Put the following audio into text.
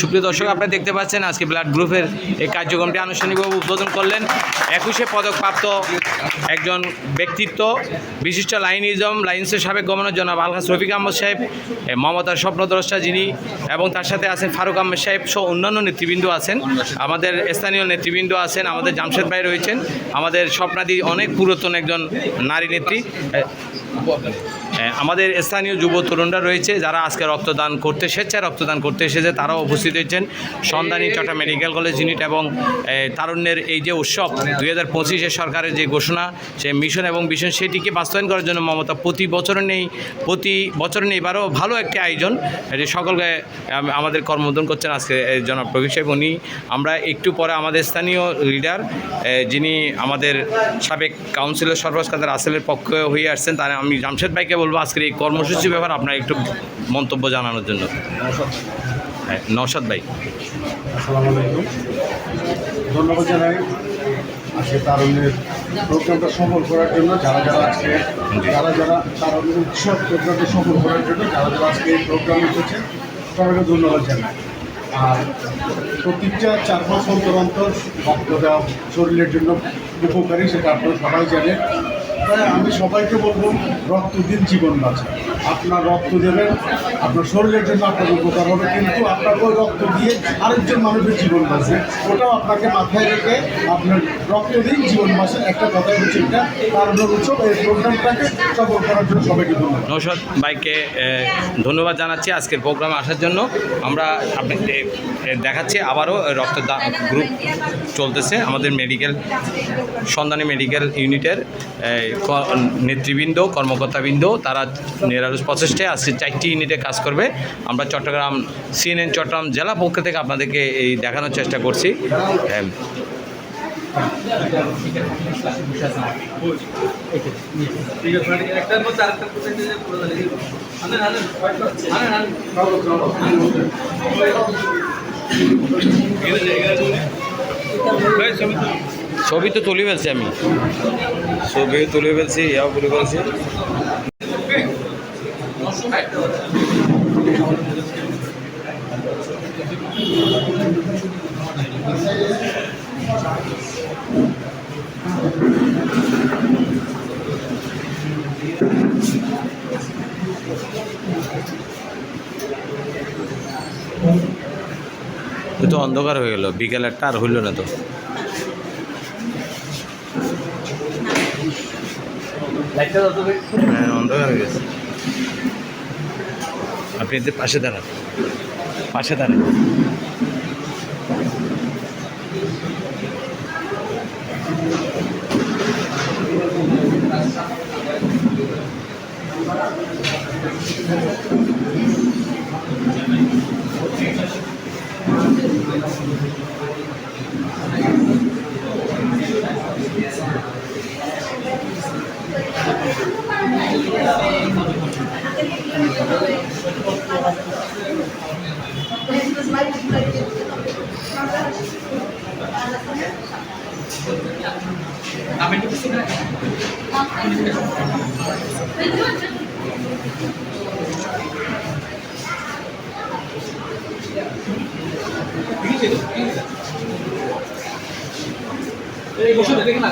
সুপ্রিয় দর্শক, আপনারা দেখতে পাচ্ছেন আজকে ব্লাড গ্রুপের এই কার্যক্রমটি আনুষ্ঠানিকভাবে উদ্বোধন করলেন। একুশে পদকপ্রাপ্ত একজন ব্যক্তিত্ব, বিশিষ্ট লাইনিজম লাইন্সের সাবেক গভর্নর জনাব আলহাস রফিক আহমদ সাহেব মমতার স্বপ্নদ্রষ্টা যিনি, এবং তার সাথে আছেন ফারুক আহমেদ সাহেব সহ অন্যান্য নেতৃবৃন্দ আছেন। আমাদের স্থানীয় নেতৃবৃন্দ আছেন, আমাদের জামশেদ ভাই রয়েছেন, আমাদের স্বপ্নাদি অনেক পুরাতন একজন নারী নেত্রী। আমাদের স্থানীয় যুব তরুণরা রয়েছে যারা আজকে রক্তদান করতে, স্বেচ্ছায় রক্তদান করতে এসেছে তারাও উপস্থিত হয়েছেন। সন্ধানী চট্টা মেডিকেল কলেজ ইউনিট এবং তারুণ্যের এই যে উৎসব, দুই হাজার পঁচিশে সরকারের যে ঘোষণা, সে মিশন এবং মিশন সেটিকে বাস্তবায়ন করার জন্য মমতা প্রতি বছর নেই, প্রতি বছর নেই, এবারও ভালো একটি আয়োজন। এটি সকলকে আম- আমাদের কর্মোদ্বোধন করছেন আজকে প্রবীর সাহেব। উনি আমরা একটু পরে আমাদের স্থানীয় লিডার যিনি আমাদের সাবেক কাউন্সিলর সরফরাজ কাদের আসেলের পক্ষ হয়ে আসছেন, তার আমি জামশেদ ভাইকে বলব আজকের এই কর্মসূচির ব্যাপার আপনার একটু মন্তব্য জানানোর জন্য। হ্যাঁ নওশাদ ভাই। আসসালামু আলাইকুম। ধন্যবাদ জানাই। আজকে তারুণ্যের প্রোগ্রামটা সফল করার জন্য যারা যারা আজকে যারা যারা তারুণ্যের উৎসব প্রোগ্রামটা সফল করার জন্য যারা যারা আজকে এই প্রোগ্রাম এসেছে সবাইকে ধন্যবাদ জানাই। আর প্রতিটা চার পাঁচ অন্তর অন্তর রক্ত দেওয়া শরীরের জন্য উপকারী সেটা আপনারা সবাই জানেন। তাই আমি সবাইকে বলব, রক্ত দিন জীবন বাঁচা আপনার রক্ত দেবেন, আপনার শরীরের জন্য আপনার উপকার হবে, কিন্তু আপনার ওই রক্ত দিয়ে আরেকজন মানুষের জীবন বাঁচবে ওটাও আপনাকে মাথায় রেখে আপনার রক্ত দিন, জীবন বাঁচে একটা কথাই হচ্ছে এটা কারণ উৎসব, এই প্রোগ্রামটাকে সফল করার জন্য সবাইকে ধন্যবাদ। ভাইকে ধন্যবাদ জানাচ্ছি আজকের প্রোগ্রামে আসার জন্য। আমরা আপনাকে দেখাচ্ছি, আবারও রক্তদান গ্রুপ চলতেছে, আমাদের মেডিকেল সন্ধানী মেডিকেল ইউনিটের নেতৃবৃন্দ কর্মকর্তাবৃন্দ তারা নিরারুষ প্রচেষ্টায় আজকে চারটি ইউনিটে কাজ করবে। আমরা চট্টগ্রাম সিএনএন চট্টগ্রাম জেলা পক্ষ থেকে আপনাদেরকে এই দেখানোর চেষ্টা করছি। এম, একটার ছবি তো তুলে ফেলছি আমি। ছবি তুলে ফেলছি ইয়াও তুলে ফেলছি। তো অন্ধকার হয়ে গেল বিকেলেরটা আর হইল না তো। হ্যাঁ অন্ধকার হয়ে গেছে। আপনি এদের পাশে দাঁড়ান। পাশে দাঁড়ান। এই বসে দেখে না